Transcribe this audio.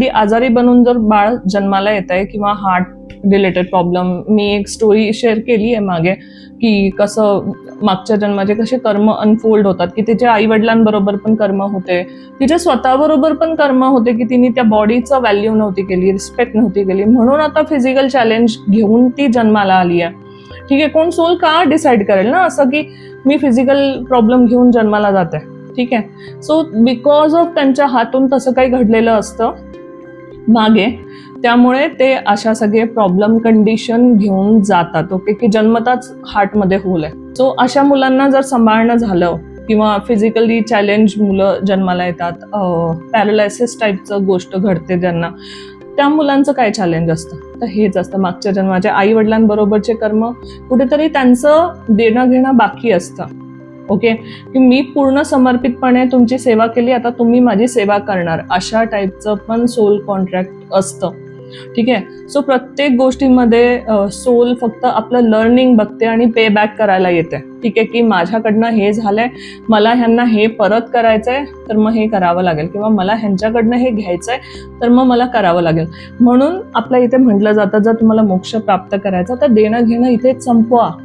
ती आजारी बनून जर बाळ जन्माला येत आहे किंवा हार्ट रिलेटेड प्रॉब्लेम मी एक स्टोरी शेअर केली आहे मागे की कसं मागच्या जन्माचे कसे कर्म अनफोल्ड होतात की तिच्या आई वडिलांबरोबर पण कर्म होते तिच्या स्वतःबरोबर पण कर्म होते की तिने त्या बॉडीचं व्हॅल्यू नव्हती केली रिस्पेक्ट नव्हती केली. म्हणून आता फिजिकल चॅलेंज घेऊन ती जन्माला आली आहे. ठीक आहे कोण सोल का डिसाईड करेल ना असं की मी फिजिकल प्रॉब्लेम घेऊन जन्माला जाते? ठीक आहे. सो बिकॉज ऑफ त्यांच्या हातून तसं काही घडलेलं असतं मागे. त्यामुळे ते अशा सगळे प्रॉब्लेम कंडिशन घेऊन जातात ओके की जन्मताच हार्टमध्ये होल आहे सो अशा मुलांना जर सांभाळणं झालं किंवा फिजिकली चॅलेंज मुलं जन्माला येतात पॅरालायसिस टाईपचं गोष्ट घडते ज्यांना त्या मुलांचं काय चॅलेंज असतं? तर हेच असतं मागच्या जन्माच्या आई वडिलांबरोबरचे कर्म. कुठेतरी त्यांचं देणं घेणं बाकी असतं. ओके? की मी पूर्ण समर्पितपणे तुमची सेवा केली आता तुम्ही माझी सेवा करणार. अशा टाईपचं पण सोल कॉन्ट्रॅक्ट असतं. ठीक आहे? सो प्रत्येक गोष्टीमध्ये सोल फक्त आपलं लर्निंग बघते आणि पे बॅक करायला येते. ठीक आहे? की माझ्याकडनं हे झालंय मला ह्यांना हे परत करायचंय तर मग हे करावं लागेल. किंवा मला ह्यांच्याकडनं हे घ्यायचंय तर मग मला करावं लागेल. म्हणून आपल्या इथे म्हटलं जातं जर तुम्हाला मोक्ष प्राप्त करायचा तर देणं घेणं इथेच संपवा.